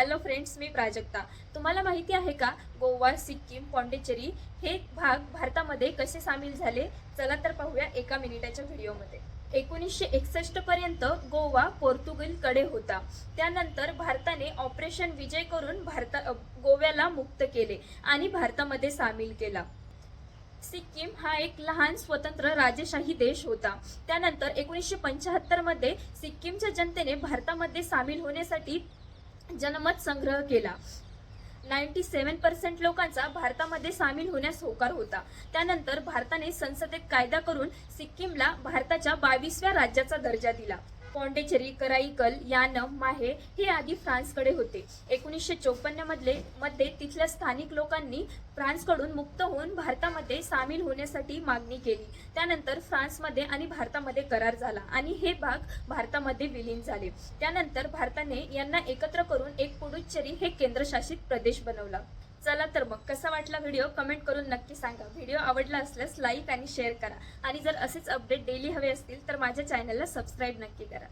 Hello friends मी प्राजक्ता. तुम्हाला माहिती आहे का गोवा सिक्कीम पॉंडिचेरी हे भाग भारतामध्ये कसे सामील झाले? चला तर पाहूया एका मिनिटाच्या व्हिडिओमध्ये. एकोणीसशे एकसष्ट पर्यंत गोवा पोर्तुगीलकडे होता. त्यानंतर भारताने ऑपरेशन विजय करून भारता गोव्याला मुक्त केले आणि भारतामध्ये सामील केला. सिक्कीम हा एक लहान स्वतंत्र राजेशाही देश होता. त्यानंतर एकोणीसशे पंच्याहत्तरमध्ये सिक्कीमच्या जनतेने भारतामध्ये सामील होण्यासाठी जनमत संग्रह केला. नाईन्टी सेवन पर्सेंट लोकांचा भारतामध्ये सामील होण्यास होकार होता. त्यानंतर भारताने संसदेत कायदा करून सिक्कीमला भारताच्या बावीसव्या राज्याचा दर्जा दिला. पॉंडेचेरी कराईकल यानम माहे हे आधी फ्रान्सकडे होते. एकोणीसशे चोपन्न मधले मध्ये तिथल्या स्थानिक लोकांनी फ्रान्सकडून मुक्त होऊन भारतामध्ये सामील होण्यासाठी मागणी केली. त्यानंतर फ्रान्समध्ये आणि भारतामध्ये करार झाला आणि हे भाग भारतामध्ये विलीन झाले. त्यानंतर भारताने यांना एकत्र करून एक पुडुच्चेरी हे केंद्रशासित प्रदेश बनवला. चला तर मग कसा वाटला व्हिडिओ कमेंट करून नक्की सांगा. व्हिडिओ आवडला असल्यास लाईक आणि शेअर करा. आणि जर असेच अपडेट डेली हवे असतील तर माझ्या चॅनलला सबस्क्राईब नक्की करा.